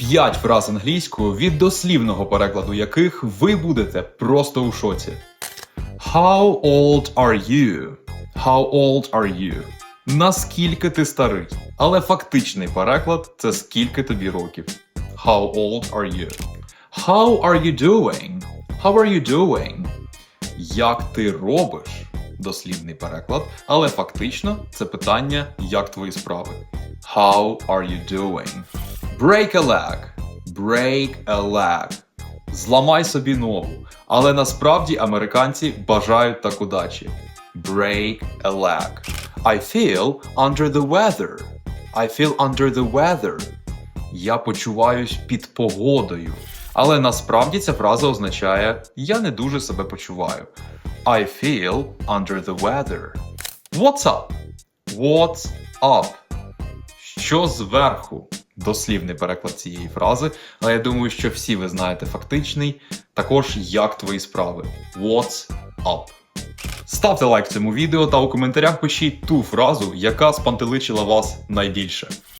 П'ять фраз англійською, від дослівного перекладу яких ви будете просто у шоці. How old are you? How old are you? Наскільки ти старий? Але фактичний переклад це скільки тобі років. How old are you? How are you doing? How are you doing? Як ти робиш? Дослівний переклад, але фактично це питання, як твої справи. How are you doing? Break a leg. Break a leg. Зламай собі ногу. Але насправді американці бажають так удачі. Break a leg. I feel under the weather. I feel under the weather. Я почуваюсь під погодою. Але насправді ця фраза означає Я не дуже себе почуваю. I feel under the weather. What's up? What's up? Що зверху? Дослівний переклад цієї фрази, але я думаю, що всі ви знаєте фактичний. Також як твої справи. What's up? Ставте лайк цьому відео та у коментарях пишіть ту фразу, яка спантеличила вас найбільше.